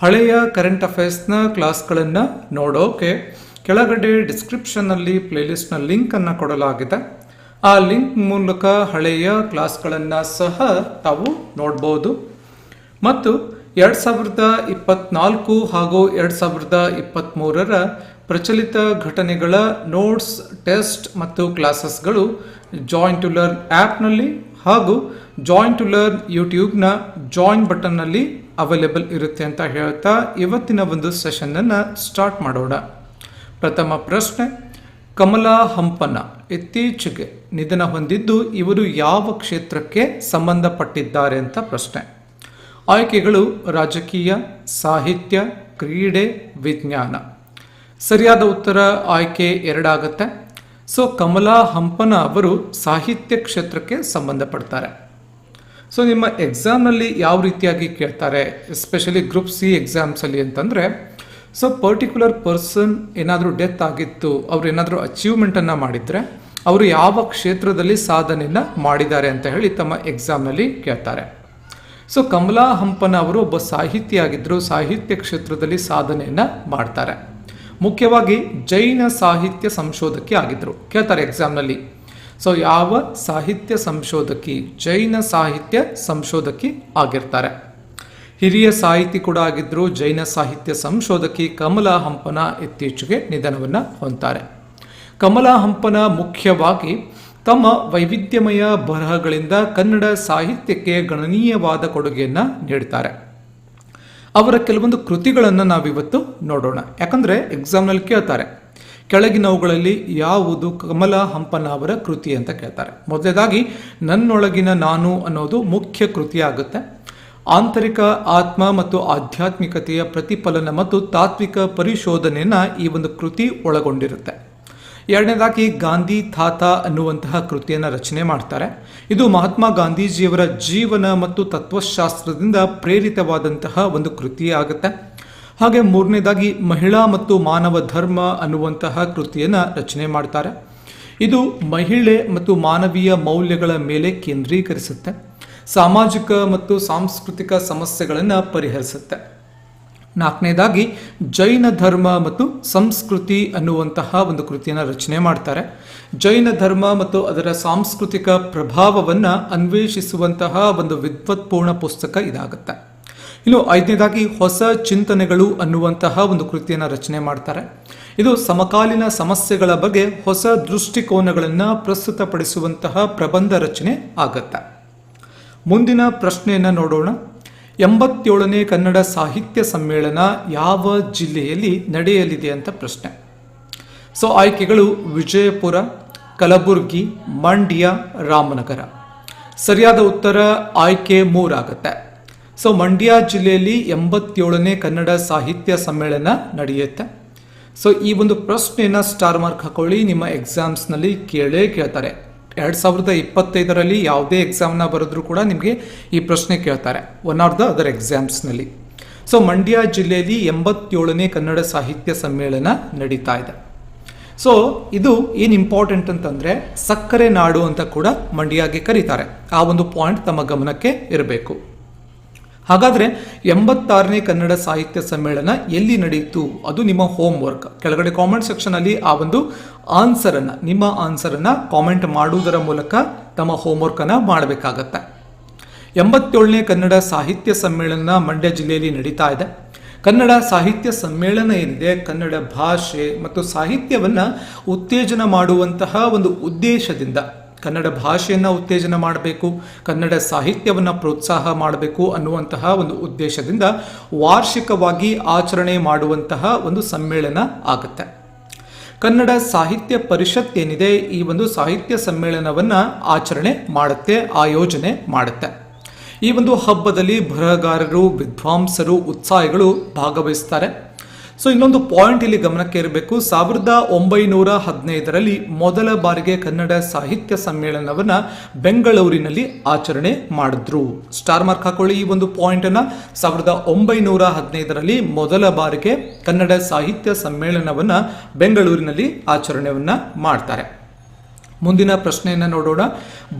ಹಳೆಯ ಕರೆಂಟ್ ಅಫೇರ್ಸ್ನ ಕ್ಲಾಸ್ಗಳನ್ನು ನೋಡೋಕೆ ಕೆಳಗಡೆ ಡಿಸ್ಕ್ರಿಪ್ಷನ್ನಲ್ಲಿ ಪ್ಲೇಲಿಸ್ಟ್ನ ಲಿಂಕನ್ನು ಕೊಡಲಾಗಿದೆ. ಆ ಲಿಂಕ್ ಮೂಲಕ ಹಳೆಯ ಕ್ಲಾಸ್ಗಳನ್ನು ಸಹ ತಾವು ನೋಡ್ಬೋದು. ಮತ್ತು ಎರಡು ಸಾವಿರದ ಇಪ್ಪತ್ನಾಲ್ಕು ಹಾಗೂ ಎರಡು ಸಾವಿರದ ಇಪ್ಪತ್ತ್ಮೂರರ ಪ್ರಚಲಿತ ಘಟನೆಗಳ ನೋಟ್ಸ್ ಟೆಸ್ಟ್ ಮತ್ತು ಕ್ಲಾಸಸ್ಗಳು ಜಾಯಿಂಟ್ ಟು ಲರ್ನ್ ಆ್ಯಪ್ನಲ್ಲಿ ಹಾಗೂ ಜಾಯಿಂಟ್ ಟು ಲರ್ನ್ ಯೂಟ್ಯೂಬ್ನ ಜಾಯಿನ್ ಬಟನ್ನಲ್ಲಿ ಅವೈಲೇಬಲ್ ಇರುತ್ತೆ ಅಂತ ಹೇಳ್ತಾ ಇವತ್ತಿನ ಒಂದು ಸೆಷನ್ನನ್ನು ಸ್ಟಾರ್ಟ್ ಮಾಡೋಣ. ಪ್ರಥಮ ಪ್ರಶ್ನೆ, ಕಮಲಾ ಹಂಪನ ಇತ್ತೀಚೆಗೆ ನಿಧನ ಹೊಂದಿದ್ದು ಇವರು ಯಾವ ಕ್ಷೇತ್ರಕ್ಕೆ ಸಂಬಂಧಪಟ್ಟಿದ್ದಾರೆ ಅಂತ ಪ್ರಶ್ನೆ. ಆಯ್ಕೆಗಳು ರಾಜಕೀಯ, ಸಾಹಿತ್ಯ, ಕ್ರೀಡೆ, ವಿಜ್ಞಾನ. ಸರಿಯಾದ ಉತ್ತರ ಆಯ್ಕೆ ಎರಡಾಗುತ್ತೆ. ಸೊ ಕಮಲಾ ಹಂಪನ ಅವರು ಸಾಹಿತ್ಯ ಕ್ಷೇತ್ರಕ್ಕೆ ಸಂಬಂಧಪಡ್ತಾರೆ. ಸೊ ನಿಮ್ಮ ಎಕ್ಸಾಮ್ನಲ್ಲಿ ಯಾವ ರೀತಿಯಾಗಿ ಕೇಳ್ತಾರೆ ಎಸ್ಪೆಷಲಿ ಗ್ರೂಪ್ ಸಿ ಎಕ್ಸಾಮ್ಸಲ್ಲಿ ಅಂತಂದರೆ ಸೊ ಪರ್ಟಿಕ್ಯುಲರ್ ಪರ್ಸನ್ ಏನಾದರೂ ಡೆತ್ ಆಗಿತ್ತು, ಅವ್ರು ಏನಾದರೂ ಅಚೀವ್ಮೆಂಟನ್ನು ಮಾಡಿದರೆ, ಅವರು ಯಾವ ಕ್ಷೇತ್ರದಲ್ಲಿ ಸಾಧನೆಯನ್ನು ಮಾಡಿದ್ದಾರೆ ಅಂತ ಹೇಳಿ ತಮ್ಮ ಎಕ್ಸಾಮ್ನಲ್ಲಿ ಕೇಳ್ತಾರೆ. ಸೊ ಕಮಲಾ ಹಂಪನ ಅವರು ಒಬ್ಬ ಸಾಹಿತಿಯಾಗಿದ್ದರು ಸಾಹಿತ್ಯ ಕ್ಷೇತ್ರದಲ್ಲಿ ಸಾಧನೆಯನ್ನು ಮಾಡ್ತಾರೆ. ಮುಖ್ಯವಾಗಿ ಜೈನ ಸಾಹಿತ್ಯ ಸಂಶೋಧಕಿ ಆಗಿದ್ದರು ಕೇಳ್ತಾರೆ ಎಕ್ಸಾಮ್ನಲ್ಲಿ ಸೊ ಯಾವ ಸಾಹಿತ್ಯ ಸಂಶೋಧಕಿ, ಜೈನ ಸಾಹಿತ್ಯ ಸಂಶೋಧಕಿ ಆಗಿರ್ತಾರೆ? ಹಿರಿಯ ಸಾಹಿತಿ ಕೂಡ ಆಗಿದ್ದರು ಜೈನ ಸಾಹಿತ್ಯ ಸಂಶೋಧಕಿ ಕಮಲಾ ಹಂಪನ ಇತ್ತೀಚೆಗೆ ನಿಧನವನ್ನು ಹೊಂತಾರೆ ಕಮಲಾ ಹಂಪನ ಮುಖ್ಯವಾಗಿ ತಮ್ಮ ವೈವಿಧ್ಯಮಯ ಬರಹಗಳಿಂದ ಕನ್ನಡ ಸಾಹಿತ್ಯಕ್ಕೆ ಗಣನೀಯವಾದ ಕೊಡುಗೆಯನ್ನು ನೀಡ್ತಾರೆ. ಅವರ ಕೆಲವೊಂದು ಕೃತಿಗಳನ್ನು ನಾವಿವತ್ತು ನೋಡೋಣ. ಯಾಕಂದರೆ ಎಕ್ಸಾಮ್ನಲ್ಲಿ ಕೇಳ್ತಾರೆ. ಕೆಳಗಿನವುಗಳಲ್ಲಿ ಯಾವುದು ಕಮಲ ಹಂಪನ ಅವರ ಕೃತಿ ಅಂತ ಕೇಳ್ತಾರೆ. ಮೊದಲನೇದಾಗಿ ನನ್ನೊಳಗಿನ ನಾನು ಅನ್ನೋದು ಮುಖ್ಯ ಕೃತಿ ಆಗುತ್ತೆ ಆಂತರಿಕ ಆತ್ಮ ಮತ್ತು ಆಧ್ಯಾತ್ಮಿಕತೆಯ ಪ್ರತಿಫಲನ ಮತ್ತು ತಾತ್ವಿಕ ಪರಿಶೋಧನೆಯನ್ನು ಈ ಒಂದು ಕೃತಿ ಒಳಗೊಂಡಿರುತ್ತೆ. ಎರಡನೇದಾಗಿ, ಗಾಂಧಿ ತಾತ ಅನ್ನುವಂತಹ ಕೃತಿಯನ್ನು ರಚನೆ ಮಾಡ್ತಾರೆ. ಇದು ಮಹಾತ್ಮ ಗಾಂಧೀಜಿಯವರ ಜೀವನ ಮತ್ತು ತತ್ವಶಾಸ್ತ್ರದಿಂದ ಪ್ರೇರಿತವಾದಂತಹ ಒಂದು ಕೃತಿ ಆಗುತ್ತೆ ಹಾಗೆ ಮೂರನೇದಾಗಿ ಮಹಿಳಾ ಮತ್ತು ಮಾನವ ಧರ್ಮ ಅನ್ನುವಂತಹ ಕೃತಿಯನ್ನು ರಚನೆ ಮಾಡ್ತಾರೆ. ಇದು ಮಹಿಳೆ ಮತ್ತು ಮಾನವೀಯ ಮೌಲ್ಯಗಳ ಮೇಲೆ ಕೇಂದ್ರೀಕರಿಸುತ್ತೆ. ಸಾಮಾಜಿಕ ಮತ್ತು ಸಾಂಸ್ಕೃತಿಕ ಸಮಸ್ಯೆಗಳನ್ನು ಪರಿಹರಿಸುತ್ತೆ. ನಾಲ್ಕನೇದಾಗಿ ಜೈನ ಧರ್ಮ ಮತ್ತು ಸಂಸ್ಕೃತಿ ಅನ್ನುವಂತಹ ಒಂದು ಕೃತಿಯನ್ನು ರಚನೆ ಮಾಡ್ತಾರೆ. ಜೈನ ಧರ್ಮ ಮತ್ತು ಅದರ ಸಾಂಸ್ಕೃತಿಕ ಪ್ರಭಾವವನ್ನು ಅನ್ವೇಷಿಸುವಂತಹ ಒಂದು ವಿದ್ವತ್ಪೂರ್ಣ ಪುಸ್ತಕ ಇದಾಗುತ್ತೆ. ಇನ್ನು ಐದನೇದಾಗಿ ಹೊಸ ಚಿಂತನೆಗಳು ಅನ್ನುವಂತಹ ಒಂದು ಕೃತಿಯನ್ನು ರಚನೆ ಮಾಡ್ತಾರೆ. ಇದು ಸಮಕಾಲೀನ ಸಮಸ್ಯೆಗಳ ಬಗ್ಗೆ ಹೊಸ ದೃಷ್ಟಿಕೋನಗಳನ್ನು ಪ್ರಸ್ತುತಪಡಿಸುವಂತಹ ಪ್ರಬಂಧ ರಚನೆ ಆಗತ್ತೆ. ಮುಂದಿನ ಪ್ರಶ್ನೆಯನ್ನು ನೋಡೋಣ. ಎಂಬತ್ತೇಳನೇ ಕನ್ನಡ ಸಾಹಿತ್ಯ ಸಮ್ಮೇಳನ ಯಾವ ಜಿಲ್ಲೆಯಲ್ಲಿ ನಡೆಯಲಿದೆ ಅಂತ ಪ್ರಶ್ನೆ. ಸೊ, ಆಯ್ಕೆಗಳು ವಿಜಯಪುರ, ಕಲಬುರಗಿ, ಮಂಡ್ಯ, ರಾಮನಗರ. ಸರಿಯಾದ ಉತ್ತರ ಆಯ್ಕೆ ಮೂರಾಗುತ್ತೆ. ಸೊ ಮಂಡ್ಯ ಜಿಲ್ಲೆಯಲ್ಲಿ ಎಂಬತ್ತೇಳನೇ ಕನ್ನಡ ಸಾಹಿತ್ಯ ಸಮ್ಮೇಳನ ನಡೆಯುತ್ತೆ. ಸೊ ಈ ಒಂದು ಪ್ರಶ್ನೆಯನ್ನು ಸ್ಟಾರ್ ಮಾರ್ಕ್ ಹಾಕೊಳ್ಳಿ, ನಿಮ್ಮ ಎಕ್ಸಾಮ್ಸ್ನಲ್ಲಿ ಕೇಳೇ ಕೇಳ್ತಾರೆ. ಎರಡು ಸಾವಿರದ ಇಪ್ಪತ್ತೈದರಲ್ಲಿ ಯಾವುದೇ ಎಕ್ಸಾಮ್ನ ಬರೆದ್ರೂ ಕೂಡ ನಿಮಗೆ ಈ ಪ್ರಶ್ನೆ ಕೇಳ್ತಾರೆ ಒನ್ ಆಫ್ ದ ಅದರ್ ಎಕ್ಸಾಮ್ಸ್ನಲ್ಲಿ ಸೊ ಮಂಡ್ಯ ಜಿಲ್ಲೆಯಲ್ಲಿ ಎಂಬತ್ತೇಳನೇ ಕನ್ನಡ ಸಾಹಿತ್ಯ ಸಮ್ಮೇಳನ ನಡೀತಾ ಇದೆ. ಸೊ ಇದು ಏನು ಇಂಪಾರ್ಟೆಂಟ್ ಅಂತಂದರೆ ಸಕ್ಕರೆ ನಾಡು ಅಂತ ಕೂಡ ಮಂಡ್ಯಗೆ ಕರೀತಾರೆ. ಆ ಒಂದು ಪಾಯಿಂಟ್ ತಮ್ಮ ಗಮನಕ್ಕೆ ಇರಬೇಕು. ಹಾಗಾದರೆ ಎಂಬತ್ತಾರನೇ ಕನ್ನಡ ಸಾಹಿತ್ಯ ಸಮ್ಮೇಳನ ಎಲ್ಲಿ ನಡೆಯಿತು? ಅದು ನಿಮ್ಮ ಹೋಮ್ ವರ್ಕ್ ಕೆಳಗಡೆ ಕಾಮೆಂಟ್ ಸೆಕ್ಷನಲ್ಲಿ ಆ ಒಂದು ಆನ್ಸರನ್ನು ನಿಮ್ಮ ಆನ್ಸರನ್ನು ಕಾಮೆಂಟ್ ಮಾಡುವುದರ ಮೂಲಕ ತಮ್ಮ ಹೋಮ್ ವರ್ಕನ್ನು ಮಾಡಬೇಕಾಗತ್ತೆ. ಎಂಬತ್ತೇಳನೇ ಕನ್ನಡ ಸಾಹಿತ್ಯ ಸಮ್ಮೇಳನ ಮಂಡ್ಯ ಜಿಲ್ಲೆಯಲ್ಲಿ ನಡೀತಾ ಇದೆ. ಕನ್ನಡ ಸಾಹಿತ್ಯ ಸಮ್ಮೇಳನ ಏನಿದೆ ಕನ್ನಡ ಭಾಷೆ ಮತ್ತು ಸಾಹಿತ್ಯವನ್ನು ಉತ್ತೇಜನ ಮಾಡುವಂತಹ ಒಂದು ಉದ್ದೇಶದಿಂದ ಕನ್ನಡ ಭಾಷೆಯನ್ನು ಉತ್ತೇಜನ ಮಾಡಬೇಕು, ಕನ್ನಡ ಸಾಹಿತ್ಯವನ್ನು ಪ್ರೋತ್ಸಾಹ ಮಾಡಬೇಕು ಅನ್ನುವಂತಹ ಒಂದು ಉದ್ದೇಶದಿಂದ ವಾರ್ಷಿಕವಾಗಿ ಆಚರಣೆ ಮಾಡುವಂತಹ ಒಂದು ಸಮ್ಮೇಳನ ಆಗುತ್ತೆ. ಕನ್ನಡ ಸಾಹಿತ್ಯ ಪರಿಷತ್ ಏನಿದೆ, ಈ ಒಂದು ಸಾಹಿತ್ಯ ಸಮ್ಮೇಳನವನ್ನು ಆಚರಣೆ ಮಾಡುತ್ತೆ, ಆಯೋಜನೆ ಮಾಡುತ್ತೆ. ಈ ಒಂದು ಹಬ್ಬದಲ್ಲಿ ಬರಹಗಾರರು, ವಿದ್ವಾಂಸರು, ಉತ್ಸಾಹಿಗಳು ಭಾಗವಹಿಸ್ತಾರೆ. ಸೊ ಇನ್ನೊಂದು ಪಾಯಿಂಟ್ ಇಲ್ಲಿ ಗಮನಕ್ಕೆ ಇರಬೇಕು. ಸಾವಿರದ ಒಂಬೈನೂರ ಹದಿನೈದರಲ್ಲಿ ಮೊದಲ ಬಾರಿಗೆ ಕನ್ನಡ ಸಾಹಿತ್ಯ ಸಮ್ಮೇಳನವನ್ನ ಬೆಂಗಳೂರಿನಲ್ಲಿ ಆಚರಣೆ ಮಾಡಿದ್ರು. ಸ್ಟಾರ್ ಮಾರ್ಕ್ ಹಾಕೊಳ್ಳಿ ಈ ಒಂದು ಪಾಯಿಂಟ್ ಅನ್ನ. ಸಾವಿರದ ಒಂಬೈನೂರ ಹದಿನೈದರಲ್ಲಿ ಮೊದಲ ಬಾರಿಗೆ ಕನ್ನಡ ಸಾಹಿತ್ಯ ಸಮ್ಮೇಳನವನ್ನ ಬೆಂಗಳೂರಿನಲ್ಲಿ ಆಚರಣೆಯನ್ನ ಮಾಡ್ತಾರೆ. ಮುಂದಿನ ಪ್ರಶ್ನೆಯನ್ನು ನೋಡೋಣ.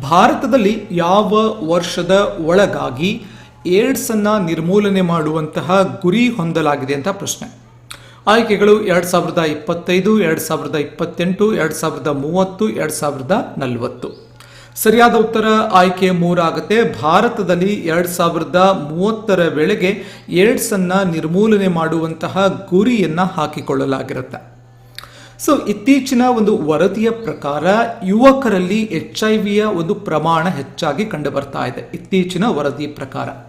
ಭಾರತದಲ್ಲಿ ಯಾವ ವರ್ಷದ ಒಳಗಾಗಿ ಏಡ್ಸ್ ಅನ್ನ ನಿರ್ಮೂಲನೆ ಮಾಡುವಂತಹ ಗುರಿ ಹೊಂದಲಾಗಿದೆ ಅಂತ ಪ್ರಶ್ನೆ. ಆಯ್ಕೆಗಳು ಎರಡು ಸಾವಿರದ ಇಪ್ಪತ್ತೈದು, ಎರಡು ಸಾವಿರದ ಇಪ್ಪತ್ತೆಂಟು, ಎರಡು ಸಾವಿರದ ಮೂವತ್ತು, ಎರಡು ಸಾವಿರದ ನಲವತ್ತು. ಸರಿಯಾದ ಉತ್ತರ ಆಯ್ಕೆ ಮೂರಾಗತ್ತೆ ಭಾರತದಲ್ಲಿ ಎರಡು ಸಾವಿರದ ಮೂವತ್ತರ ವೇಳೆಗೆ ಏಡ್ಸನ್ನು ನಿರ್ಮೂಲನೆ ಮಾಡುವಂತಹ ಗುರಿಯನ್ನ ಹಾಕಿಕೊಳ್ಳಲಾಗಿರುತ್ತೆ. ಸೊ ಇತ್ತೀಚಿನ ಒಂದು ವರದಿಯ ಪ್ರಕಾರ ಯುವಕರಲ್ಲಿ ಎಚ್ ಐ ವಿಯ ಒಂದು ಪ್ರಮಾಣ ಹೆಚ್ಚಾಗಿ ಕಂಡುಬರ್ತಾ ಇದೆ. ಇತ್ತೀಚಿನ ವರದಿ ಪ್ರಕಾರ.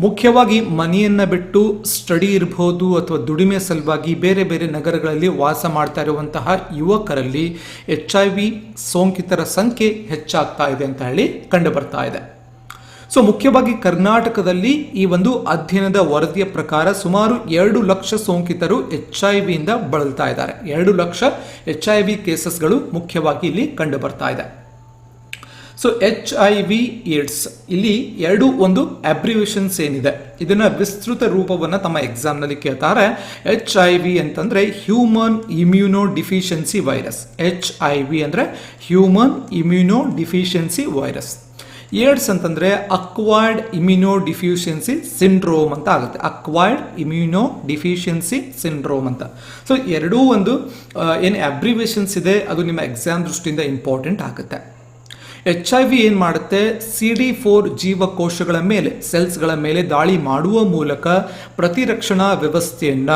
ಮುಖ್ಯವಾಗಿ ಮನೆಯನ್ನ ಬಿಟ್ಟು ಸ್ಟಡಿ ಇರಬಹುದು ಅಥವಾ ದುಡಿಮೆ ಸಲುವಾಗಿ ಬೇರೆ ಬೇರೆ ನಗರಗಳಲ್ಲಿ ವಾಸ ಮಾಡ್ತಾ ಇರುವಂತಹ ಯುವಕರಲ್ಲಿ ಎಚ್ ಐ ವಿ ಸೋಂಕಿತರ ಸಂಖ್ಯೆ ಹೆಚ್ಚಾಗ್ತಾ ಇದೆ ಅಂತ ಹೇಳಿ ಕಂಡು ಬರ್ತಾ ಇದೆ. ಸೊ ಮುಖ್ಯವಾಗಿ ಕರ್ನಾಟಕದಲ್ಲಿ ಈ ಒಂದು ಅಧ್ಯಯನದ ವರದಿಯ ಪ್ರಕಾರ ಸುಮಾರು ಎರಡು ಲಕ್ಷ ಸೋಂಕಿತರು ಎಚ್ ಐ ವಿಯಿಂದ ಬಳಲ್ತಾ ಇದ್ದಾರೆ. ಎರಡು ಲಕ್ಷ ಎಚ್ ಐ ವಿ ಕೇಸಸ್ಗಳು ಮುಖ್ಯವಾಗಿ ಇಲ್ಲಿ ಕಂಡು ಬರ್ತಾ ಇದೆ. So H I V AIDS ಇಲ್ಲಿ ಎರಡು ಒಂದು ಅಬ್ರಿವೇಷನ್ಸ್ ಏನಿದೆ. ಇದನ್ನ ವಿಸ್ತೃತ ರೂಪವನ್ನು ತಮ್ಮ ಎಕ್ಸಾಮ್ನಲ್ಲಿ ಕೇಳ್ತಾರೆ. ಎಚ್ ಐ ವಿ ಅಂತಂದ್ರೆ human immunodeficiency virus H I V ಅಂದ್ರೆ human immunodeficiency virus AIDS ಅಂತಂದ್ರೆ ಅಕ್ವೈರ್ಡ್ ಇಮ್ಯುನೋ ಡಿಫಿಷಿಯನ್ಸಿ ಸಿಂಡ್ರೋಮ್ ಅಂತ ಆಗುತ್ತೆ. ಅಕ್ವೈರ್ಡ್ ಇಮ್ಯುನೋ ಡಿಫಿಷಿಯನ್ಸಿ ಸಿಂಡ್ರೋಮ್ ಅಂತ. ಸೊ ಎರಡೂ ಒಂದು ಏನು ಅಬ್ರಿವೇಷನ್ಸ್ ಇದೆ, ಅದು ನಿಮ್ಮ ಎಕ್ಸಾಮ್ ದೃಷ್ಟಿಯಿಂದ ಇಂಪಾರ್ಟೆಂಟ್ ಆಗುತ್ತೆ. ಎಚ್ ಐ ವಿ ಏನು ಮಾಡುತ್ತೆ? ಸಿ ಡಿ ಫೋರ್ ಜೀವಕೋಶಗಳ ಮೇಲೆ ಸೆಲ್ಸ್ಗಳ ಮೇಲೆ ದಾಳಿ ಮಾಡುವ ಮೂಲಕ ಪ್ರತಿರಕ್ಷಣಾ ವ್ಯವಸ್ಥೆಯನ್ನ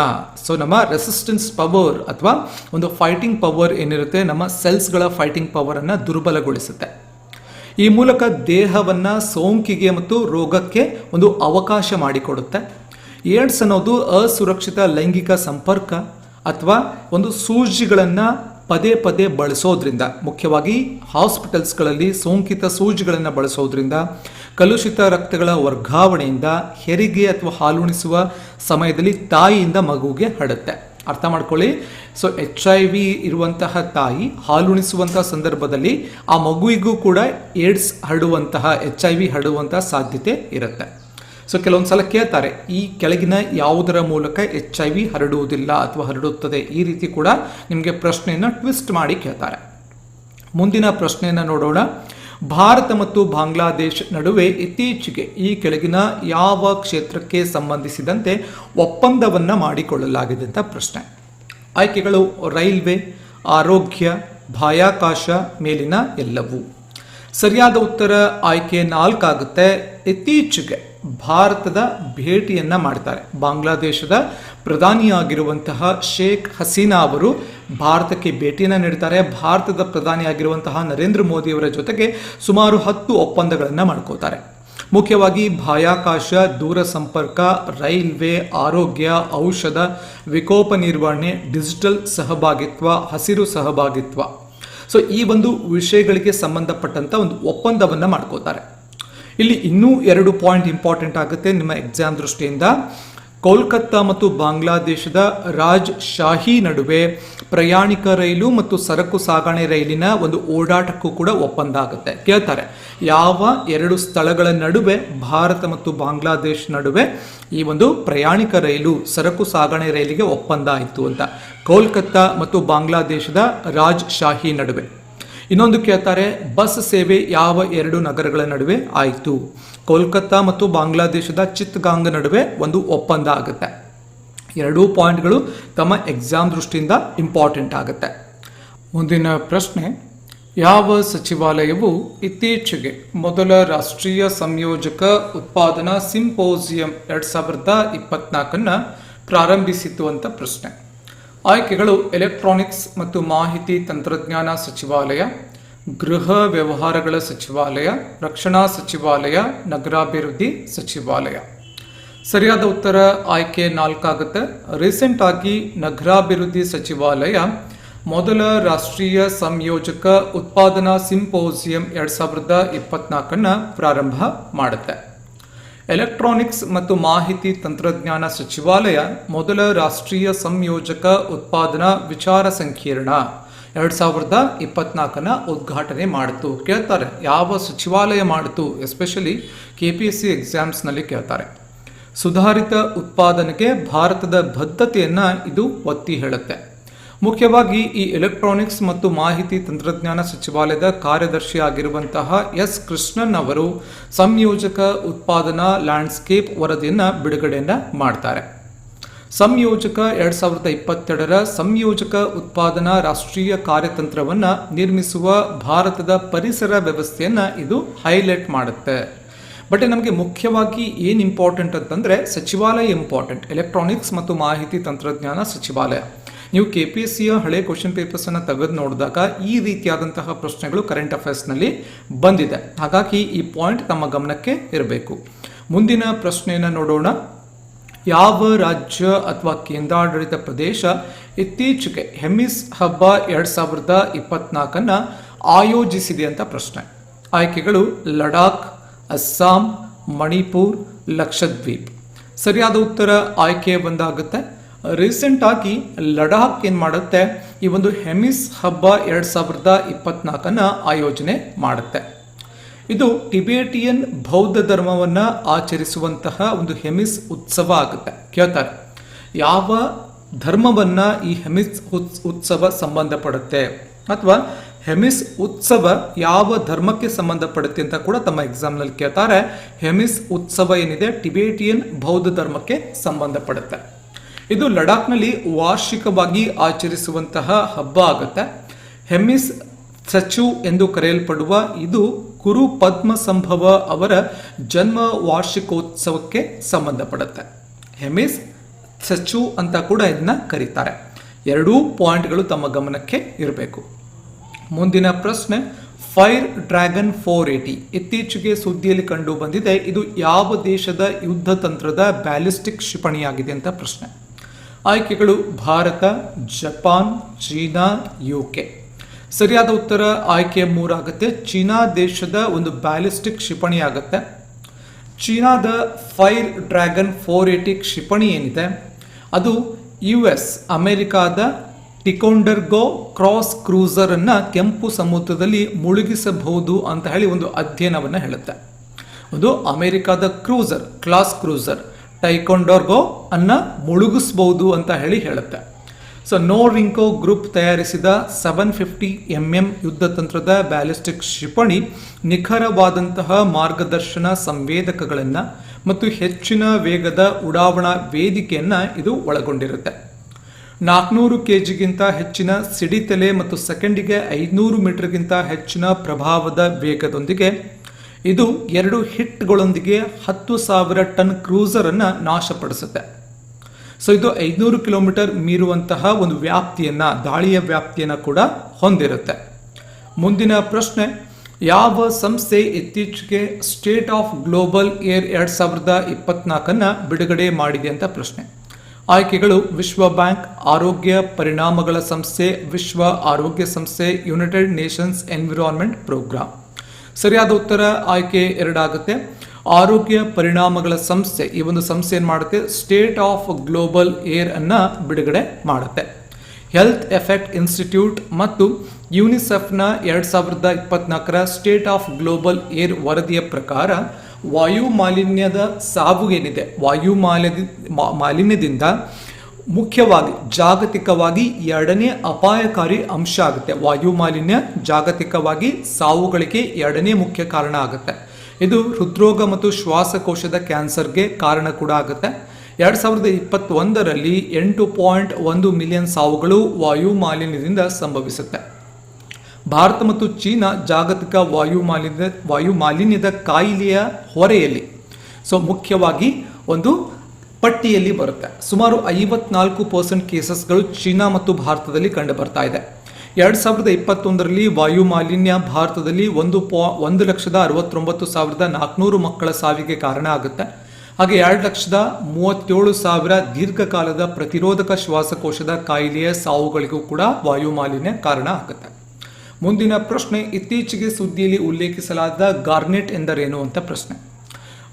ಸೊ ನಮ್ಮ ರೆಸಿಸ್ಟೆನ್ಸ್ ಪವರ್ ಅಥವಾ ಒಂದು ಫೈಟಿಂಗ್ ಪವರ್ ಏನಿರುತ್ತೆ, ನಮ್ಮ ಸೆಲ್ಸ್ಗಳ ಫೈಟಿಂಗ್ ಪವರ್ ಅನ್ನ ದುರ್ಬಲಗೊಳಿಸುತ್ತೆ. ಈ ಮೂಲಕ ದೇಹವನ್ನ ಸೋಂಕಿಗೆ ಮತ್ತು ರೋಗಕ್ಕೆ ಒಂದು ಅವಕಾಶ ಮಾಡಿಕೊಡುತ್ತೆ. ಏಡ್ಸ್ ಅನ್ನೋದು ಅಸುರಕ್ಷಿತ ಲೈಂಗಿಕ ಸಂಪರ್ಕ ಅಥವಾ ಒಂದು ಸೂಜಿಗಳನ್ನು ಪದೇ ಪದೇ ಬಳಸೋದ್ರಿಂದ, ಮುಖ್ಯವಾಗಿ ಹಾಸ್ಪಿಟಲ್ಸ್ಗಳಲ್ಲಿ ಸೋಂಕಿತ ಸೂಜಿಗಳನ್ನು ಬಳಸೋದ್ರಿಂದ, ಕಲುಷಿತ ರಕ್ತಗಳ ವರ್ಗಾವಣೆಯಿಂದ, ಹೆರಿಗೆ ಅಥವಾ ಹಾಲುಣಿಸುವ ಸಮಯದಲ್ಲಿ ತಾಯಿಯಿಂದ ಮಗುವಿಗೆ ಹಡುತ್ತೆ ಅರ್ಥ ಮಾಡ್ಕೊಳ್ಳಿ. ಸೊ, ಎಚ್ ಐ ವಿ ಇರುವಂತಹ ತಾಯಿ ಹಾಲುಣಿಸುವಂತಹ ಸಂದರ್ಭದಲ್ಲಿ ಆ ಮಗುವಿಗೂ ಕೂಡ ಏಡ್ಸ್ ಹರಡುವಂತಹ, ಎಚ್ ಐ ವಿ ಹರಡುವಂತಹ ಸಾಧ್ಯತೆ ಇರುತ್ತೆ. ಸೊ ಕೆಲವೊಂದು ಸಲ ಕೇಳ್ತಾರೆ, ಈ ಕೆಳಗಿನ ಯಾವುದರ ಮೂಲಕ ಎಚ್ ಐ ವಿ ಹರಡುವುದಿಲ್ಲ ಅಥವಾ ಹರಡುತ್ತದೆ? ಈ ರೀತಿ ಕೂಡ ನಿಮಗೆ ಪ್ರಶ್ನೆಯನ್ನು ಟ್ವಿಸ್ಟ್ ಮಾಡಿ ಕೇಳ್ತಾರೆ. ಮುಂದಿನ ಪ್ರಶ್ನೆಯನ್ನು ನೋಡೋಣ. ಭಾರತ ಮತ್ತು ಬಾಂಗ್ಲಾದೇಶ ನಡುವೆ ಇತ್ತೀಚೆಗೆ ಈ ಕೆಳಗಿನ ಯಾವ ಕ್ಷೇತ್ರಕ್ಕೆ ಸಂಬಂಧಿಸಿದಂತೆ ಒಪ್ಪಂದವನ್ನು ಮಾಡಿಕೊಳ್ಳಲಾಗಿದೆ ಅಂತ ಪ್ರಶ್ನೆ. ಆಯ್ಕೆಗಳು ರೈಲ್ವೆ, ಆರೋಗ್ಯ, ಬಾಹ್ಯಾಕಾಶ ಮೇಲಿನ ಎಲ್ಲವೂ. ಸರಿಯಾದ ಉತ್ತರ ಆಯ್ಕೆ ನಾಲ್ಕಾಗುತ್ತೆ. ಇತ್ತೀಚೆಗೆ ಭಾರತದ ಭೇಟಿಯನ್ನು ಮಾಡ್ತಾರೆ. ಬಾಂಗ್ಲಾದೇಶದ ಪ್ರಧಾನಿಯಾಗಿರುವಂತಹ ಶೇಖ್ ಹಸೀನಾ ಅವರು ಭಾರತಕ್ಕೆ ಭೇಟಿಯನ್ನು ನೀಡ್ತಾರೆ. ಭಾರತದ ಪ್ರಧಾನಿಯಾಗಿರುವಂತಹ ನರೇಂದ್ರ ಮೋದಿಯವರ ಜೊತೆಗೆ ಸುಮಾರು ಹತ್ತು ಒಪ್ಪಂದಗಳನ್ನು ಮಾಡ್ಕೋತಾರೆ. ಮುಖ್ಯವಾಗಿ ಬಾಹ್ಯಾಕಾಶ, ದೂರ ಸಂಪರ್ಕ, ರೈಲ್ವೆ, ಆರೋಗ್ಯ, ಔಷಧ, ವಿಕೋಪ ನಿರ್ವಹಣೆ, ಡಿಜಿಟಲ್ ಸಹಭಾಗಿತ್ವ, ಹಸಿರು ಸಹಭಾಗಿತ್ವ. ಸೊ ಈ ಒಂದು ವಿಷಯಗಳಿಗೆ ಸಂಬಂಧಪಟ್ಟಂಥ ಒಂದು ಒಪ್ಪಂದವನ್ನು ಮಾಡ್ಕೋತಾರೆ. ಇಲ್ಲಿ ಇನ್ನೂ ಎರಡು ಪಾಯಿಂಟ್ ಇಂಪಾರ್ಟೆಂಟ್ ಆಗುತ್ತೆ ನಿಮ್ಮ ಎಕ್ಸಾಮ್ ದೃಷ್ಟಿಯಿಂದ. ಕೋಲ್ಕತ್ತಾ ಮತ್ತು ಬಾಂಗ್ಲಾದೇಶದ ರಾಜ್ ಶಾಹಿ ನಡುವೆ ಪ್ರಯಾಣಿಕ ರೈಲು ಮತ್ತು ಸರಕು ಸಾಗಣೆ ರೈಲಿನ ಒಂದು ಓಡಾಟಕ್ಕೂ ಕೂಡ ಒಪ್ಪಂದ ಆಗುತ್ತೆ. ಕೇಳ್ತಾರೆ, ಯಾವ ಎರಡು ಸ್ಥಳಗಳ ನಡುವೆ ಭಾರತ ಮತ್ತು ಬಾಂಗ್ಲಾದೇಶ ನಡುವೆ ಈ ಒಂದು ಪ್ರಯಾಣಿಕ ರೈಲು ಸರಕು ಸಾಗಣೆ ರೈಲಿಗೆ ಒಪ್ಪಂದ ಆಯಿತು ಅಂತ. ಕೋಲ್ಕತ್ತಾ ಮತ್ತು ಬಾಂಗ್ಲಾದೇಶದ ರಾಜ್ ಶಾಹಿ ನಡುವೆ. ಇನ್ನೊಂದು ಕೇಳ್ತಾರೆ, ಬಸ್ ಸೇವೆ ಯಾವ ಎರಡು ನಗರಗಳ ನಡುವೆ ಆಯಿತು? ಕೋಲ್ಕತ್ತಾ ಮತ್ತು ಬಾಂಗ್ಲಾದೇಶದ ಚಿತ್ಗಾಂಗ್ ನಡುವೆ ಒಂದು ಒಪ್ಪಂದ ಆಗುತ್ತೆ. ಎರಡೂ ಪಾಯಿಂಟ್ಗಳು ತಮ್ಮ ಎಕ್ಸಾಮ್ ದೃಷ್ಟಿಯಿಂದ ಇಂಪಾರ್ಟೆಂಟ್ ಆಗುತ್ತೆ. ಮುಂದಿನ ಪ್ರಶ್ನೆ, ಯಾವ ಸಚಿವಾಲಯವು ಇತ್ತೀಚೆಗೆ ಮೊದಲ ರಾಷ್ಟ್ರೀಯ ಸಂಯೋಜಕ ಉತ್ಪಾದನಾ ಸಿಂಪೋಸಿಯಂ ಎರಡು ಸಾವಿರದ ಇಪ್ಪತ್ನಾಲ್ಕನ್ನು ಪ್ರಾರಂಭಿಸಿತು ಅಂತ ಪ್ರಶ್ನೆ. ಆಯ್ಕೆಗಳು ಎಲೆಕ್ಟ್ರಾನಿಕ್ಸ್ ಮತ್ತು ಮಾಹಿತಿ ತಂತ್ರಜ್ಞಾನ ಸಚಿವಾಲಯ, ಗೃಹ ವ್ಯವಹಾರಗಳ ಸಚಿವಾಲಯ, ರಕ್ಷಣಾ ಸಚಿವಾಲಯ, ನಗರಾಭಿವೃದ್ಧಿ ಸಚಿವಾಲಯ. ಸರಿಯಾದ ಉತ್ತರ ಆಯ್ಕೆ ನಾಲ್ಕಾಗುತ್ತೆ. ರೀಸೆಂಟ್ ಆಗಿ ನಗರಾಭಿವೃದ್ಧಿ ಸಚಿವಾಲಯ ಮೊದಲ ರಾಷ್ಟ್ರೀಯ ಸಂಯೋಜಕ ಉತ್ಪಾದನಾ ಸಿಂಪೋಸಿಯಂ ಎರಡು ಸಾವಿರದ ಇಪ್ಪತ್ನಾಲ್ಕನ್ನು ಪ್ರಾರಂಭ ಮಾಡುತ್ತೆ. ಎಲೆಕ್ಟ್ರಾನಿಕ್ಸ್ ಮತ್ತು ಮಾಹಿತಿ ತಂತ್ರಜ್ಞಾನ ಸಚಿವಾಲಯ ಮೊದಲ ರಾಷ್ಟ್ರೀಯ ಸಂಯೋಜಕ ಉತ್ಪಾದನಾ ವಿಚಾರ ಸಂಕಿರಣ. ಎರಡ್ ಸಾವಿರದ ಇಪ್ಪತ್ನಾಲ್ಕನ ಉದ್ಘಾಟನೆ ಮಾಡಿತು. ಕೇಳ್ತಾರೆ, ಯಾವ ಸಚಿವಾಲಯ ಮಾಡಿತು? Especially K P S C ಎಕ್ಸಾಮ್ಸ್ನಲ್ಲಿ ಕೇಳ್ತಾರೆ. ಸುಧಾರಿತ ಉತ್ಪಾದನೆಗೆ ಭಾರತದ ಬದ್ಧತೆಯನ್ನು ಇದು ಒತ್ತಿ ಹೇಳುತ್ತೆ. ಮುಖ್ಯವಾಗಿ ಈ ಎಲೆಕ್ಟ್ರಾನಿಕ್ಸ್ ಮತ್ತು ಮಾಹಿತಿ ತಂತ್ರಜ್ಞಾನ ಸಚಿವಾಲಯದ ಕಾರ್ಯದರ್ಶಿ ಆಗಿರುವಂತಹ ಎಸ್ ಕೃಷ್ಣನ್ ಅವರು ಸಂಯೋಜಕ ಉತ್ಪಾದನಾ ಲ್ಯಾಂಡ್ಸ್ಕೇಪ್ ವರದಿಯನ್ನು ಬಿಡುಗಡೆಯನ್ನು ಮಾಡ್ತಾರೆ. ಸಂಯೋಜಕ ಎರಡ್ ಸಾವಿರದ ಇಪ್ಪತ್ತೆರಡರ ಸಂಯೋಜಕ ಉತ್ಪಾದನಾ ರಾಷ್ಟ್ರೀಯ ಕಾರ್ಯತಂತ್ರವನ್ನು ನಿರ್ಮಿಸುವ ಭಾರತದ ಪರಿಸರ ವ್ಯವಸ್ಥೆಯನ್ನು ಇದು ಹೈಲೈಟ್ ಮಾಡುತ್ತೆ. ಬಟ್ ನಮಗೆ ಮುಖ್ಯವಾಗಿ ಏನು ಇಂಪಾರ್ಟೆಂಟ್ ಅಂತಂದರೆ ಸಚಿವಾಲಯ ಇಂಪಾರ್ಟೆಂಟ್ ಎಲೆಕ್ಟ್ರಾನಿಕ್ಸ್ ಮತ್ತು ಮಾಹಿತಿ ತಂತ್ರಜ್ಞಾನ ಸಚಿವಾಲಯ. ನೀವು ಕೆ ಪಿ ಎಸ್ ಸಿಯ ಹಳೆ ಕ್ವಶನ್ ಪೇಪರ್ಸನ್ನು ತೆಗೆದು ನೋಡಿದಾಗ ಈ ರೀತಿಯಾದಂತಹ ಪ್ರಶ್ನೆಗಳು ಕರೆಂಟ್ ಅಫೇರ್ಸ್ನಲ್ಲಿ ಬಂದಿದೆ. ಹಾಗಾಗಿ ಈ ಪಾಯಿಂಟ್ ತಮ್ಮ ಗಮನಕ್ಕೆ ಇರಬೇಕು. ಮುಂದಿನ ಪ್ರಶ್ನೆಯನ್ನು ನೋಡೋಣ. ಯಾವ ರಾಜ್ಯ ಅಥವಾ ಕೇಂದ್ರಾಡಳಿತ ಪ್ರದೇಶ ಇತ್ತೀಚೆಗೆ ಹೆಮಿಸ್ ಹಬ್ಬ ಎರಡ್ ಸಾವಿರದ ಇಪ್ಪತ್ನಾಲ್ಕನ್ನ ಆಯೋಜಿಸಿದೆ ಅಂತ ಪ್ರಶ್ನೆ. ಆಯ್ಕೆಗಳು ಲಡಾಖ್, ಅಸ್ಸಾಂ, ಮಣಿಪುರ್, ಲಕ್ಷದ್ವೀಪ್. ಸರಿಯಾದ ಉತ್ತರ ಆಯ್ಕೆ ಬಂದಾಗುತ್ತೆ. ರೀಸೆಂಟ್ ಆಗಿ ಲಡಾಖ್ ಏನು ಮಾಡುತ್ತೆ? ಈ ಒಂದು ಹೆಮಿಸ್ ಹಬ್ಬ ಎರಡು ಸಾವಿರದ ಇಪ್ಪತ್ನಾಲ್ಕನ್ನು ಆಯೋಜನೆ ಮಾಡುತ್ತೆ. ಇದು ಟಿಬೇಟಿಯನ್ ಬೌದ್ಧ ಧರ್ಮವನ್ನ ಆಚರಿಸುವಂತಹ ಒಂದು ಹೆಮಿಸ್ ಉತ್ಸವ ಆಗುತ್ತೆ. ಕೇಳ್ತಾರೆ. ಯಾವ ಧರ್ಮವನ್ನ ಈ ಹೆಮಿಸ್ ಉತ್ಸ್- ಉತ್ಸವ ಸಂಬಂಧಪಡುತ್ತೆ? ಅಥವಾ ಹೆಮಿಸ್ ಉತ್ಸವ ಯಾವ ಧರ್ಮಕ್ಕೆ ಸಂಬಂಧಪಡುತ್ತೆ ಅಂತ ಕೂಡ ತಮ್ಮ ಎಕ್ಸಾಮ್ನಲ್ಲಿ ಕೇಳ್ತಾರೆ. ಹೆಮಿಸ್ ಉತ್ಸವ ಏನಿದೆ? ಟಿಬೇಟಿಯನ್ ಬೌದ್ಧ ಧರ್ಮಕ್ಕೆ ಸಂಬಂಧಪಡುತ್ತೆ. ಇದು ಲಡಾಖ್ನಲ್ಲಿ ವಾರ್ಷಿಕವಾಗಿ ಆಚರಿಸುವಂತಹ ಹಬ್ಬ ಆಗುತ್ತೆ. ಹೆಮ್ಮಿಸ್ ಸಚು ಎಂದು ಕರೆಯಲ್ಪಡುವ ಇದು ಗುರು ಪದ್ಮ ಸಂಭವ ಅವರ ಜನ್ಮ ವಾರ್ಷಿಕೋತ್ಸವಕ್ಕೆ ಸಂಬಂಧಪಡುತ್ತೆ. ಹೆಮಿಸ್ ಸಚು ಅಂತ ಕೂಡ ಇದನ್ನ ಕರೀತಾರೆ. ಎರಡೂ ಪಾಯಿಂಟ್ಗಳು ತಮ್ಮ ಗಮನಕ್ಕೆ ಇರಬೇಕು. ಮುಂದಿನ ಪ್ರಶ್ನೆ, ಫೈರ್ ಡ್ರ್ಯಾಗನ್ ಫೋರ್ ಏಟಿ ಇತ್ತೀಚೆಗೆ ಸುದ್ದಿಯಲ್ಲಿ ಕಂಡು ಬಂದಿದೆ, ಇದು ಯಾವ ದೇಶದ ಯುದ್ಧ ತಂತ್ರದ ಬ್ಯಾಲಿಸ್ಟಿಕ್ ಕ್ಷಿಪಣಿಯಾಗಿದೆ ಅಂತ ಪ್ರಶ್ನೆ. ಆಯ್ಕೆಗಳು ಭಾರತ, ಜಪಾನ್, ಚೀನಾ ಯುಕೆ ಸರಿಯಾದ ಉತ್ತರ ಆಯ್ಕೆ ಮೂರಾಗುತ್ತೆ. ಚೀನಾ ದೇಶದ ಒಂದು ಬ್ಯಾಲಿಸ್ಟಿಕ್ ಕ್ಷಿಪಣಿ ಆಗುತ್ತೆ. ಚೀನಾದ ಫೈರ್ ಡ್ರ್ಯಾಗನ್ ಫೋರ್ ಏಟಿ ಕ್ಷಿಪಣಿ ಏನಿದೆ? ಅದು ಯು ಎಸ್ ಅಮೆರಿಕಾದ ಟಿಕೊಂಡರ್ಗೋ ಕ್ರಾಸ್ ಕ್ರೂಸರ್ ಅನ್ನ ಕೆಂಪು ಸಮುದ್ರದಲ್ಲಿ ಮುಳುಗಿಸಬಹುದು ಅಂತ ಹೇಳಿ ಒಂದು ಅಧ್ಯಯನವನ್ನು ಹೇಳುತ್ತೆ. ಒಂದು ಅಮೆರಿಕಾದ ಕ್ರೂಸರ್, ಕ್ಲಾಸ್ ಕ್ರೂಸರ್. ಟೈಕೊಂಡರ್ಗೋ ಅನ್ನ ಮುಳುಗಿಸಬಹುದು ಅಂತ ಹೇಳಿ ಹೇಳುತ್ತೆ. ಸೊ ನೋ ರಿಂಕೋ ಗ್ರೂಪ್ ತಯಾರಿಸಿದ ಸೆವೆನ್ ಫಿಫ್ಟಿ ಎಂ ಎಂ ಯುದ್ಧ ತಂತ್ರದ ಬ್ಯಾಲಿಸ್ಟಿಕ್ ಕ್ಷಿಪಣಿ ನಿಖರವಾದಂತಹ ಮಾರ್ಗದರ್ಶನ ಸಂವೇದಕಗಳನ್ನು ಮತ್ತು ಹೆಚ್ಚಿನ ವೇಗದ ಉಡಾವಣಾ ವೇದಿಕೆಯನ್ನ ಇದು ಒಳಗೊಂಡಿರುತ್ತೆ. ನಾಲ್ಕುನೂರು ಕೆಜಿಗಿಂತ ಹೆಚ್ಚಿನ ಸಿಡಿತಲೆ ಮತ್ತು ಸೆಕೆಂಡಿಗೆ ಐದುನೂರು ಮೀಟರ್ಗಿಂತ ಹೆಚ್ಚಿನ ಪ್ರಭಾವದ ವೇಗದೊಂದಿಗೆ ಇದು ಎರಡು ಹಿಟ್ಗಳೊಂದಿಗೆ ಹತ್ತು ಸಾವಿರ ಟನ್ ಕ್ರೂಸರ್ ಅನ್ನ ನಾಶಪಡಿಸುತ್ತೆ. ಸೊ ಇದು ಐದುನೂರು ಕಿಲೋಮೀಟರ್ ಮೀರುವಂತಹ ಒಂದು ವ್ಯಾಪ್ತಿಯನ್ನ, ದಾಳಿಯ ವ್ಯಾಪ್ತಿಯನ್ನ ಕೂಡ ಹೊಂದಿರುತ್ತೆ. ಮುಂದಿನ ಪ್ರಶ್ನೆ, ಯಾವ ಸಂಸ್ಥೆ ಇತ್ತೀಚೆಗೆ ಸ್ಟೇಟ್ ಆಫ್ ಗ್ಲೋಬಲ್ ಏರ್ ಎರಡ್ ಸಾವಿರದ ಇಪ್ಪತ್ನಾಲ್ಕನ್ನು ಬಿಡುಗಡೆ ಮಾಡಿದೆ ಅಂತ ಪ್ರಶ್ನೆ. ಆಯ್ಕೆಗಳು, ವಿಶ್ವ ಬ್ಯಾಂಕ್, ಆರೋಗ್ಯ ಪರಿಣಾಮಗಳ ಸಂಸ್ಥೆ, ವಿಶ್ವ ಆರೋಗ್ಯ ಸಂಸ್ಥೆ ಯುನೈಟೆಡ್ ನೇಷನ್ಸ್ ಎನ್ವಿರಾನ್ಮೆಂಟ್ ಪ್ರೋಗ್ರಾಂ ಸರಿಯಾದ ಉತ್ತರ ಆಯ್ಕೆ ಎರಡಾಗುತ್ತೆ. ಆರೋಗ್ಯ ಪರಿಣಾಮಗಳ ಸಂಸ್ಥೆ, ಈ ಒಂದು ಸಂಸ್ಥೆ ಏನು ಮಾಡುತ್ತೆ? ಸ್ಟೇಟ್ ಆಫ್ ಗ್ಲೋಬಲ್ ಏರ್ ಅನ್ನು ಬಿಡುಗಡೆ ಮಾಡುತ್ತೆ. ಹೆಲ್ತ್ ಎಫೆಕ್ಟ್ ಇನ್ಸ್ಟಿಟ್ಯೂಟ್ ಮತ್ತು ಯುನಿಸೆಫ್ನ ಎರಡು ಸಾವಿರದ ಇಪ್ಪತ್ನಾಲ್ಕರ ಸ್ಟೇಟ್ ಆಫ್ ಗ್ಲೋಬಲ್ ಏರ್ ವರದಿಯ ಪ್ರಕಾರ ವಾಯು ಮಾಲಿನ್ಯದ ಸಾವು ಏನಿದೆ? ವಾಯು ಮಾಲಿನ್ಯದಿಂದ ಮುಖ್ಯವಾಗಿ ಜಾಗತಿಕವಾಗಿ ಎರಡನೇ ಅಪಾಯಕಾರಿ ಅಂಶ ಆಗುತ್ತೆ. ವಾಯು ಮಾಲಿನ್ಯ ಜಾಗತಿಕವಾಗಿ ಸಾವುಗಳಿಗೆ ಎರಡನೇ ಮುಖ್ಯ ಕಾರಣ ಆಗುತ್ತೆ. ಇದು ಹೃದ್ರೋಗ ಮತ್ತು ಶ್ವಾಸಕೋಶದ ಕ್ಯಾನ್ಸರ್ಗೆ ಕಾರಣ ಕೂಡ ಆಗುತ್ತೆ. ಎರಡು ಸಾವಿರದ ಇಪ್ಪತ್ತೊಂದರಲ್ಲಿ ಎಂಟು ಪಾಯಿಂಟ್ ಒಂದು ಮಿಲಿಯನ್ ಸಾವುಗಳು ವಾಯು ಮಾಲಿನ್ಯದಿಂದ ಸಂಭವಿಸುತ್ತೆ. ಭಾರತ ಮತ್ತು ಚೀನಾ ಜಾಗತಿಕ ವಾಯು ಮಾಲಿನ್ಯ ವಾಯು ಮಾಲಿನ್ಯದ ಕಾಯಿಲೆಯ ಹೊರೆಯಲ್ಲಿ. ಸೊ, ಮುಖ್ಯವಾಗಿ ಒಂದು ಪಟ್ಟಿಯಲ್ಲಿ ಬರುತ್ತೆ. ಸುಮಾರು ಐವತ್ನಾಲ್ಕು ಪರ್ಸೆಂಟ್ ಕೇಸಸ್ಗಳು ಚೀನಾ ಮತ್ತು ಭಾರತದಲ್ಲಿ ಕಂಡು ಬರ್ತಾ ಇದೆ. ಎರಡು ಸಾವಿರದ ಇಪ್ಪತ್ತೊಂದರಲ್ಲಿ ವಾಯು ಮಾಲಿನ್ಯ ಭಾರತದಲ್ಲಿ ಒಂದು ಪಾ, ಒಂದು ಲಕ್ಷದ ಅರವತ್ತೊಂಬತ್ತು ಸಾವಿರದ ನಾಲ್ಕುನೂರು ಮಕ್ಕಳ ಸಾವಿಗೆ ಕಾರಣ ಆಗುತ್ತೆ. ಹಾಗೆ ಎರಡು ಲಕ್ಷದ ಮೂವತ್ತೇಳು ಸಾವಿರ ದೀರ್ಘಕಾಲದ ಪ್ರತಿರೋಧಕ ಶ್ವಾಸಕೋಶದ ಕಾಯಿಲೆಯ ಸಾವುಗಳಿಗೂ ಕೂಡ ವಾಯು ಮಾಲಿನ್ಯ ಕಾರಣ ಆಗುತ್ತೆ. ಮುಂದಿನ ಪ್ರಶ್ನೆ ಇತ್ತೀಚೆಗೆ ಸುದ್ದಿಯಲ್ಲಿ ಉಲ್ಲೇಖಿಸಲಾದ ಗಾರ್ನೆಟ್ ಎಂದರೇನು ಅಂತ ಪ್ರಶ್ನೆ.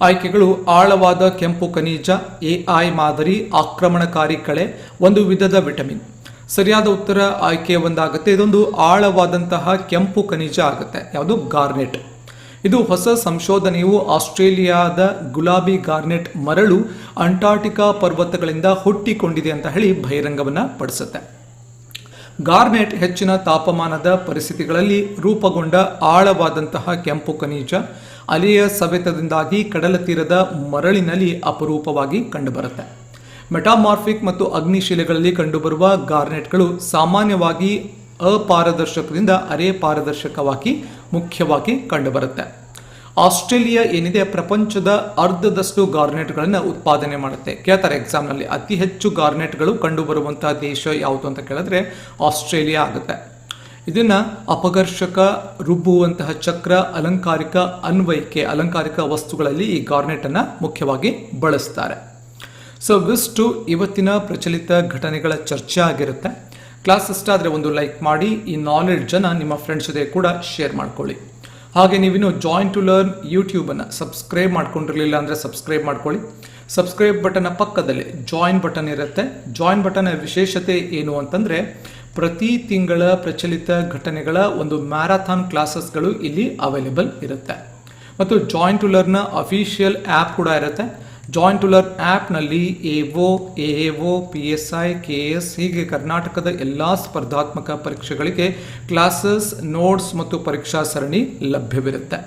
ಆಯ್ಕೆಗಳು ಆಳವಾದ ಕೆಂಪು ಖನಿಜ ಎಐ ಮಾದರಿ, ಆಕ್ರಮಣಕಾರಿ ಕಳೆ, ಒಂದು ವಿಧದ ವಿಟಮಿನ್. ಸರಿಯಾದ ಉತ್ತರ ಆಯ್ಕೆ ಒಂದಾಗುತ್ತೆ. ಇದೊಂದು ಆಳವಾದಂತಹ ಕೆಂಪು ಖನಿಜ ಆಗುತ್ತೆ. ಯಾವುದು? ಗಾರ್ನೆಟ್. ಇದು ಹೊಸ ಸಂಶೋಧನೆಯು ಆಸ್ಟ್ರೇಲಿಯಾದ ಗುಲಾಬಿ ಗಾರ್ನೆಟ್ ಮರಳು ಅಂಟಾರ್ಟಿಕಾ ಪರ್ವತಗಳಿಂದ ಹುಟ್ಟಿಕೊಂಡಿದೆ ಅಂತ ಹೇಳಿ ಬಹಿರಂಗವನ್ನು ಪಡಿಸುತ್ತೆ. ಗಾರ್ನೆಟ್ ಹೆಚ್ಚಿನ ತಾಪಮಾನದ ಪರಿಸ್ಥಿತಿಗಳಲ್ಲಿ ರೂಪುಗೊಂಡ ಆಳವಾದಂತಹ ಕೆಂಪು ಖನಿಜ, ಅಲೆಯ ಸವೆತದಿಂದಾಗಿ ಕಡಲ ತೀರದ ಮರಳಿನಲ್ಲಿ ಅಪರೂಪವಾಗಿ ಕಂಡುಬರುತ್ತೆ. ಮೆಟಾಮಾರ್ಫಿಕ್ ಮತ್ತು ಅಗ್ನಿಶಿಲೆಗಳಲ್ಲಿ ಕಂಡುಬರುವ ಗಾರ್ನೆಟ್ಗಳು ಸಾಮಾನ್ಯವಾಗಿ ಅಪಾರದರ್ಶಕದಿಂದ ಅರೆ ಪಾರದರ್ಶಕವಾಗಿ ಮುಖ್ಯವಾಗಿ ಕಂಡುಬರುತ್ತೆ. ಆಸ್ಟ್ರೇಲಿಯಾ ಏನಿದೆ, ಪ್ರಪಂಚದ ಅರ್ಧದಷ್ಟು ಗಾರ್ನೆಟ್ಗಳನ್ನು ಉತ್ಪಾದನೆ ಮಾಡುತ್ತೆ. ಕೇಳ್ತಾರೆ, ಎಕ್ಸಾಮ್ನಲ್ಲಿ ಅತಿ ಹೆಚ್ಚು ಗಾರ್ನೆಟ್ಗಳು ಕಂಡುಬರುವಂತಹ ದೇಶ ಯಾವುದು ಅಂತ ಕೇಳಿದ್ರೆ, ಆಸ್ಟ್ರೇಲಿಯಾ ಆಗುತ್ತೆ. ಇದನ್ನ ಅಪಘರ್ಷಕ, ರುಬ್ಬುವಂತಹ ಚಕ್ರ, ಅಲಂಕಾರಿಕ ಅನ್ವಯಿಕೆ, ಅಲಂಕಾರಿಕ ವಸ್ತುಗಳಲ್ಲಿ ಈ ಗಾರ್ನೆಟ್ ಅನ್ನ ಮುಖ್ಯವಾಗಿ ಬಳಸ್ತಾರೆ. ಸೊ ವಿಸ್ಟು ಇವತ್ತಿನ ಪ್ರಚಲಿತ ಘಟನೆಗಳ ಚರ್ಚೆ ಆಗಿರುತ್ತೆ. ಕ್ಲಾಸ್ ಇಷ್ಟ ಆದರೆ ಒಂದು ಲೈಕ್ ಮಾಡಿ, ಈ ನಾಲೆಡ್ಜನ್ನು ನಿಮ್ಮ ಫ್ರೆಂಡ್ಸ್ ಜೊತೆ ಕೂಡ ಶೇರ್ ಮಾಡ್ಕೊಳ್ಳಿ. ಹಾಗೆ ನೀವಿನ್ನು ಜಾಯಿನ್ ಟು ಲರ್ನ್ ಯೂಟ್ಯೂಬನ್ನು ಸಬ್ಸ್ಕ್ರೈಬ್ ಮಾಡ್ಕೊಂಡಿರಲಿಲ್ಲ ಅಂದರೆ ಸಬ್ಸ್ಕ್ರೈಬ್ ಮಾಡ್ಕೊಳ್ಳಿ. ಸಬ್ಸ್ಕ್ರೈಬ್ ಬಟನ್ನ ಪಕ್ಕದಲ್ಲಿ ಜಾಯಿನ್ ಬಟನ್ ಇರುತ್ತೆ. ಜಾಯಿನ್ ಬಟನ್ನ ವಿಶೇಷತೆ ಏನು ಅಂತಂದರೆ ಪ್ರತಿ ತಿಂಗಳ ಪ್ರಚಲಿತ ಘಟನೆಗಳ ಒಂದು ಮ್ಯಾರಥಾನ್ ಕ್ಲಾಸಸ್ಗಳು ಇಲ್ಲಿ ಅವೈಲೇಬಲ್ ಇರುತ್ತೆ. ಮತ್ತು join to learn official app ಕೂಡ ಇರುತ್ತೆ. ಜಾಯಿನ್ ಟು ಆ್ಯಪ್ನಲ್ಲಿ A O A O P S I, K S, ಹೀಗೆ ಕರ್ನಾಟಕದ ಎಲ್ಲ ಸ್ಪರ್ಧಾತ್ಮಕ ಪರೀಕ್ಷೆಗಳಿಗೆ ಕ್ಲಾಸಸ್, ನೋಟ್ಸ್ ಮತ್ತು ಪರೀಕ್ಷಾ ಸರಣಿ ಲಭ್ಯವಿರುತ್ತೆ.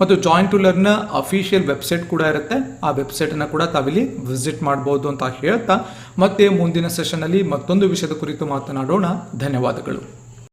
ಮತ್ತು joint to learn official website ಕೂಡ ಇರುತ್ತೆ. ಆ ವೆಬ್ಸೈಟನ್ನು ಕೂಡ ತಾವಿಲ್ಲಿ ವಿಸಿಟ್ ಮಾಡ್ಬೋದು ಅಂತ ಹೇಳ್ತಾ ಮತ್ತೆ ಮುಂದಿನ ಸೆಷನಲ್ಲಿ ಮತ್ತೊಂದು ವಿಷಯದ ಕುರಿತು ಮಾತನಾಡೋಣ. ಧನ್ಯವಾದಗಳು.